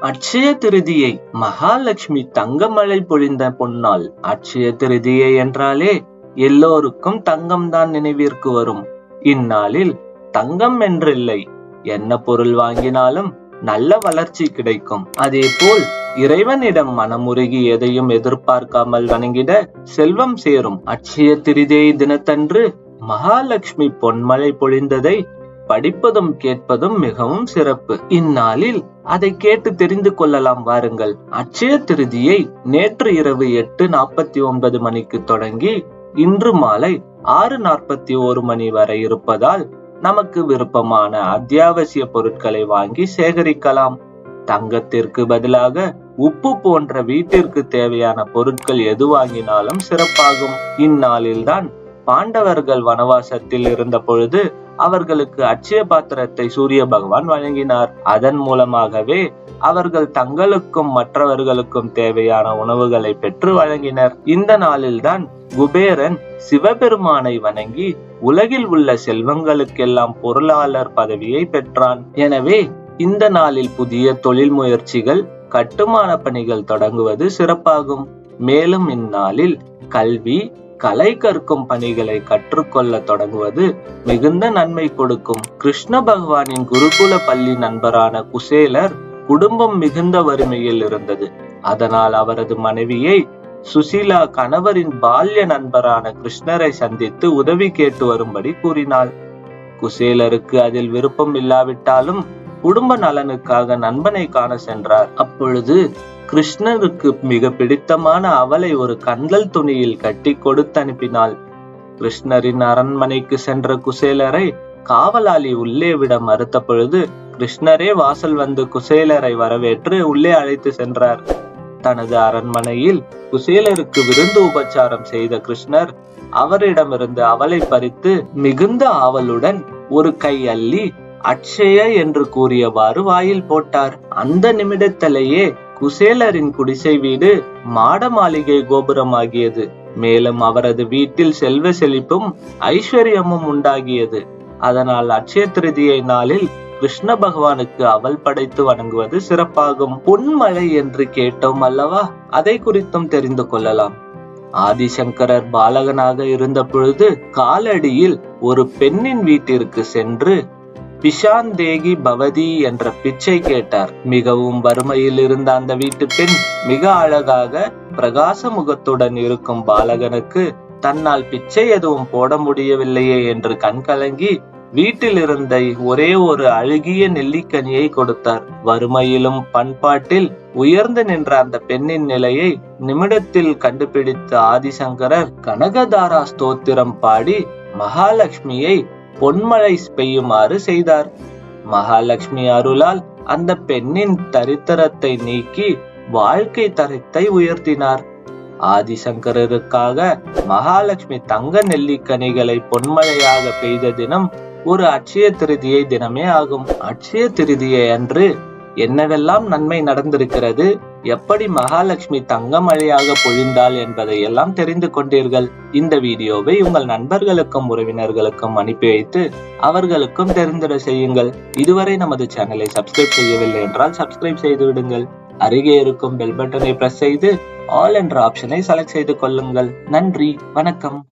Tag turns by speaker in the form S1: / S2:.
S1: அட்சய திருதியை மகாலட்சுமி தங்கமழை பொழிந்த பொன்னால் அட்சய திருதியை என்றாலே எல்லோருக்கும் தங்கம் தான் நினைவிற்கு வரும். இந்நாளில் தங்கம் என்றில்லை. என்ன பொருள் வாங்கினாலும் நல்ல வளர்ச்சி கிடைக்கும். அதே போல் இறைவனிடம் மனமுருகி எதையும் எதிர்பார்க்காமல் வணங்கிட செல்வம் சேரும். அட்சய திருதியை தினத்தன்று மகாலட்சுமி பொன்மழை பொழிந்ததை படிப்பதும் கேட்பதும் மிகவும் சிறப்பு. இந்நாளில் அதை கேட்டு தெரிந்து கொள்ளலாம் வாருங்கள். அட்சய திருதியை நேற்று இரவு எட்டு நாற்பத்தி ஒன்பது மணிக்கு தொடங்கி இன்று மாலை ஆறு நாற்பத்தி ஒரு மணி வரை இருப்பதால் நமக்கு விருப்பமான அத்தியாவசிய பொருட்களை வாங்கி சேகரிக்கலாம். தங்கத்திற்கு பதிலாக உப்பு போன்ற வீட்டிற்கு தேவையான பொருட்கள் எது வாங்கினாலும் சிறப்பாகும். இந்நாளில்தான் பாண்டவர்கள் வனவாசத்தில் இருந்த பொழுது அவர்களுக்கு அட்சய பாத்திரத்தை சூரிய பகவான் வழங்கினார். அதன் மூலமாகவே அவர்கள் தங்களுக்கும் மற்றவர்களுக்கும் தேவையான உணவுகளை பெற்று வழங்கினர். இந்த நாளில்தான் குபேரன் சிவபெருமானை வணங்கி உலகில் உள்ள செல்வங்களுக்கெல்லாம் பொருளாளர் பதவியை பெற்றான். எனவே இந்த நாளில் புதிய தொழில் முயற்சிகள் கட்டுமான பணிகள் தொடங்குவது சிறப்பாகும். மேலும் இந்நாளில் கல்வி கலை கற்கும் பணிகளை கற்றுக்கொள்ள தொடங்குவது மிகுந்த நன்மை கொடுக்கும். கிருஷ்ண பகவானின் குருகுல பள்ளி நண்பரான குசேலர் குடும்பம் மிகுந்த வறுமையில் இருந்தது. அதனால் அவரது மனைவியை சுசீலா கணவரின் பால்ய நண்பரான கிருஷ்ணரை சந்தித்து உதவி கேட்டு வரும்படி கூறினாள். குசேலருக்கு அதில் விருப்பம் இல்லாவிட்டாலும் குடும்ப நலனுக்காக நண்பனை காண சென்றார். அப்பொழுது கிருஷ்ணருக்கு மிக பிடித்தமான அவளை ஒரு கந்தல் துணியில் கட்டி கொடுத்து அனுப்பினாள். கிருஷ்ணரின் அரண்மனைக்கு சென்ற குசேலரை காவலாளி உள்ளே விட மறுத்த பொழுது கிருஷ்ணரே வாசல் வந்து குசேலரை வரவேற்று உள்ளே அழைத்து சென்றார். தனது அரண்மனையில் குசேலருக்கு விருந்து உபச்சாரம் செய்த கிருஷ்ணர் அவரிடமிருந்து அவளை பறித்து மிகுந்த ஆவலுடன் ஒரு கை அள்ளி அட்சய என்று கூறியவாறு வாயில் போட்டார். அந்த நிமிடத்திலேயே குசேலரின் குடிசை வீடு மாட மாளிகை கோபுரமாகியது. மேலும் அவரது வீட்டில் செல்வ செழிப்பும் ஐஸ்வர்யமும் உண்டாகியது. அதனால் அட்சய திருதியை நாளில் கிருஷ்ண பகவானுக்கு அவள் படைத்து வணங்குவது சிறப்பாகும். பொன்மலை என்று கேட்டோம் அல்லவா? அதை குறித்தும் தெரிந்து கொள்ளலாம். ஆதிசங்கரர் பாலகனாக இருந்த பொழுது காலடியில் ஒரு பெண்ணின் வீட்டிற்கு சென்று பிஷாந்தேகி பவதி என்ற பிச்சை கேட்டார். மிகவும் வறுமையில் இருந்த அந்த வீட்டு பெண் மிக அழகாக பிரகாச முகத்துடன் இருக்கும் பாலகனுக்கு தன்னால் பிச்சை எதுவும் போட முடியவில்லையே என்று கண்கலங்கி வீட்டில் இருந்த ஒரே ஒரு அழுகிய நெல்லிக்கனியை கொடுத்தார். வறுமையிலும் பண்பாட்டில் உயர்ந்து நின்ற அந்த பெண்ணின் நிலையை நிமிடத்தில் கண்டுபிடித்த ஆதிசங்கரர் கனகதாரா ஸ்தோத்திரம் பாடி மகாலட்சுமியை பொன்மழை பெய்யுமாறு செய்தார். மகாலட்சுமி அருளால் அந்த பெண்ணின் தரித்திரத்தை நீக்கி வாழ்க்கை தரத்தை உயர்த்தினார். ஆதிசங்கரருக்காக மகாலட்சுமி தங்க நெல்லிக்கனிகளை பொன்மழையாக பெய்த தினம் ஒரு அட்சய திருதியை தினமே ஆகும். அட்சய திருதியை அன்று என்னவெல்லாம் நன்மை நடந்திருக்கிறது? எப்படி மகாலட்சுமி தங்க மழையாக பொழிந்தாள் என்பதை எல்லாம் தெரிந்து கொண்டீர்கள்? இந்த வீடியோவை உங்கள் நண்பர்களுக்கும் உறவினர்களுக்கும் அனுப்பி வைத்து அவர்களுக்கும் தெரிந்திட செய்யுங்கள். இதுவரை நமது சேனலை சப்ஸ்கிரைப் செய்யவில்லை என்றால் சப்ஸ்கிரைப் செய்து விடுங்கள். அருகே இருக்கும் பெல் பட்டனை பிரஸ் செய்து ஆல் என்ற ஆப்ஷனை செலக்ட் செய்து கொள்ளுங்கள். நன்றி வணக்கம்.